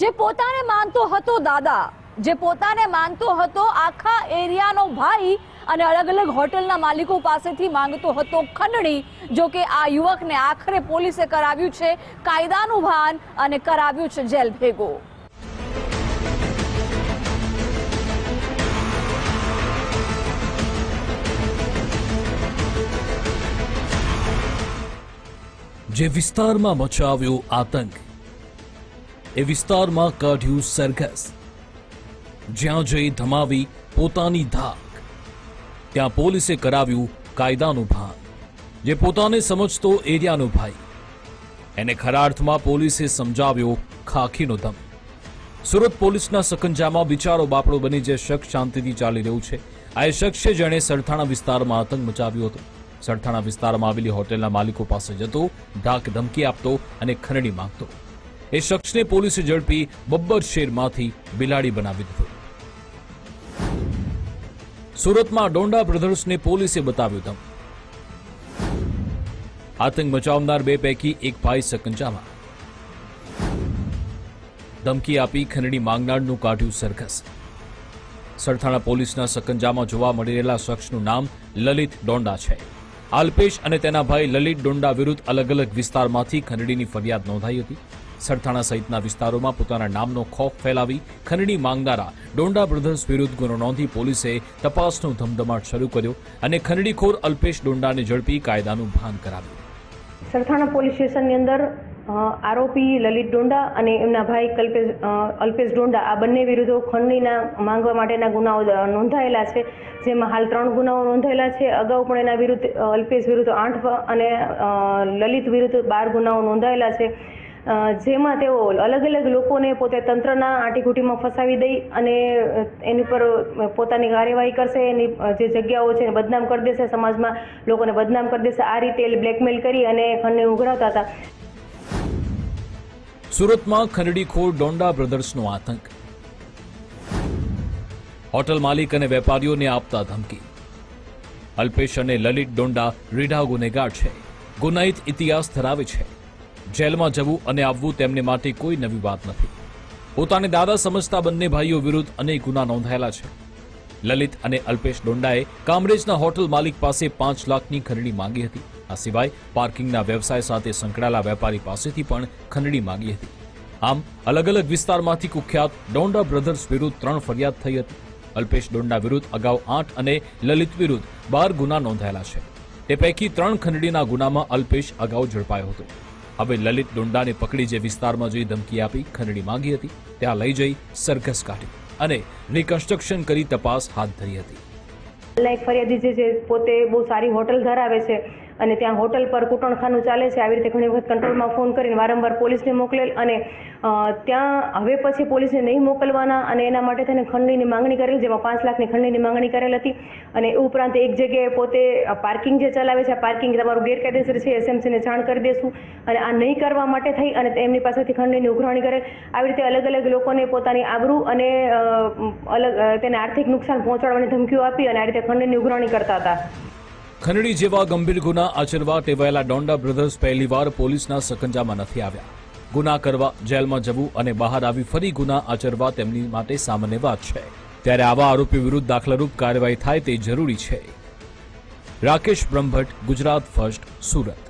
જે પોતાને માનતો હતો દાદા, જે પોતાને માનતો હતો આખા એરિયાનો ભાઈ અને અલગ અલગ હોટલના માલિકો પાસેથી માંગતો હતો ખંડણી, જો કે આ યુવકને આખરે પોલીસે કરાવ્યું છે કાયદાનું ભાન અને કરાવ્યું છે જેલ ભેગો. જે વિસ્તારમાં મચાવ્યો આતંક એ વિસ્તારમાં કાઢ્યું સરઘસ. જ્યાં જઈ ધમાવી પોતાની ધાક. ત્યાં પોલીસે કરાવ્યું કાયદાનું ભાન, જે પોતાને સમજતો એરિયાનો ભાઈ. એને ખરા અર્થમાં પોલીસે સમજાવ્યો ખાખીનો દમ. સુરત પોલીસના સકંજામાં બિચારો બાપડો બની જે શખ્સ શાંતિથી ચાલી રહ્યું છે. આ એ શખ્સ છે જેણે સરથાણા વિસ્તારમાં આતંક મચાવ્યો હતો. સરથાણા વિસ્તારમાં આવેલી હોટેલના માલિકો પાસે જતો, ધાક ધમકી આપતો અને ખરડી માંગતો. એ શખ્સને પોલીસે ઝડપી બબ્બર શેરમાંથી બિલાડી બનાવી દીધો. સુરતમાં ડોંડા બ્રધર્સને પોલીસે બતાવ્યું દમ આતંક મચાવનાર બે પૈકી એક ભાઈ સકંજામાં. ધમકી આપી ખંડણી માંગનારનું કાઢ્યું સરઘસ. સરથાણા પોલીસના સકંજામાં જોવા મળી રહેલા શખ્સનું નામ લલિત ડોંડા છે. અલ્પેશ અને તેના ભાઈ લલિત ડોંડા વિરુદ્ધ અલગ અલગ વિસ્તારમાંથી ખંડણીની ફરિયાદ નોંધાઈ હતી. સરથાણા સહિતના વિસ્તારોમાં પોતાના નામનો ખોફ ફેલાવી ખંડણી માંગનારા ડોંડા બ્રધર્સ વિરુદ્ધ ગુનો નોંધી પોલીસે તપાસનો ધમધમાટ શરૂ કર્યો અને ખંડણીખોર અલ્પેશ ડોંડાને ઝડપી કાયદાનું ભાન કરાવ્યું. સરથાણા પોલીસ સ્ટેશનની અંદર આરોપી લલિત ડોંડા અને એમના ભાઈ કલ્પેશ અલ્પેશ ડોંડા આ બંને વિરુદ્ધ ખંડણીના માંગવા માટેના ગુનાઓ નોંધાયેલા છે. જેમાં હાલ ત્રણ ગુનાઓ નોંધાયેલા છે. અગાઉ પણ એના વિરુદ્ધ અલ્પેશ વિરુદ્ધ આઠ અને લલિત વિરુદ્ધ બાર ગુનાઓ નોંધાયેલા છે. જેમાં તેઓ અલગ અલગ લોકોને પોતે તંત્રના આટીઘૂટીમાં ફસાવી દઈ અને એની પર પોતાની કાર્યવાહી કરશે. એની જે જગ્યાઓ છે એને બદનામ કરી દેશે. સમાજમાં લોકોને બદનામ કરી દેશે. આ રીતે બ્લેકમેલ કરી અને ખંડને ઉઘરાવતા હતા. સુરતમાં ખંડડીખોર ડોંડા બ્રધર્સનો આતંક. હોટલ માલિક અને વેપારીઓને આપતા ધમકી. અલ્પેશ અને લલિત ડોંડા રીઢા ગુનેગાર છે ગુનાહિત ઇતિહાસ ધરાવે છે. જેલમાં જવું અને આવવું તેમને માટે કોઈ નવી વાત નથી. પોતાને દાદા સમજતા બંને ભાઈઓ વિરુદ્ધ અનેક ગુના નોંધાયેલા છે. લલિત અને અલ્પેશ ડોંડાએ કામરેજના હોટલ માલિક પાસે પાંચ લાખની ખંડણી માંગી હતી. આ સિવાય પાર્કિંગના વ્યવસાય સાથે સંકળાયેલા વેપારી પાસેથી પણ ખંડણી માંગી હતી. આમ અલગ અલગ વિસ્તારમાંથી કુખ્યાત ડોંડા બ્રધર્સ વિરુદ્ધ ત્રણ ફરિયાદ થઈ હતી. અલ્પેશ ડોંડા વિરુદ્ધ અગાઉ આઠ અને લલિત વિરુદ્ધ બાર ગુના નોંધાયેલા છે. તે પૈકી ત્રણ ખંડણીના ગુનામાં અલ્પેશ અગાઉ ઝડપાયો હતો. હવે લલિત ડુંડાને પકડી જે વિસ્તારમાં જઈ ધમકી આપી, ખંડણી માંગી હતી, ત્યાં લઈ જઈ સરઘસ કાઢી અને રિકન્સ્ટ્રક્શન કરી તપાસ હાથ ધરી હતી. લાઈક ફરિયાદી જે પોતે બહુ સારી હોટલ ધરાવે છે. અને ત્યાં હોટલ પર કૂટણખાનું ચાલે છે. આવી રીતે ઘણી વખત કંટ્રોલમાં ફોન કરીને વારંવાર પોલીસને મોકલેલ અને ત્યાં હવે પછી પોલીસને નહીં મોકલવાના અને એના માટે તેને ખંડણીની માંગણી કરેલ, જેમાં પાંચ લાખની ખંડણીની માંગણી કરેલ હતી. અને એ ઉપરાંત એક જગ્યાએ પોતે પાર્કિંગ જે ચલાવે છે પાર્કિંગ તમારું ગેરકાયદેસર છે, એસએમસીને જાણ કરી દેશું. અને આ નહીં કરવા માટે થઈ અને એમની પાસેથી ખંડણીની ઉઘરાણી કરેલ. આવી રીતે અલગ અલગ લોકોને પોતાની આબરૂ અને અલગ તેને આર્થિક નુકસાન પહોંચાડવાની ધમકીઓ આપી અને આ રીતે ખંડણીની ઉઘરાણી કરતા હતા. ખંડણી જેવા ગંભીર ગુના આચરવા ટેવાયેલા ડોંડા બ્રધર્સ પહેલીવાર પોલીસના સકંજામાં નથી આવ્યા. ગુના કરવા જેલમાં જવું અને બહાર આવી ફરી ગુના આચરવા તેમની માટે સામાન્ય વાત છે. ત્યારે આવા આરોપી વિરુદ્ધ દાખલારૂપ કાર્યવાહી થાય તે જરૂરી છે. રાકેશ બ્રહ્મભટ્ટ, ગુજરાત ફર્સ્ટ, સુરત.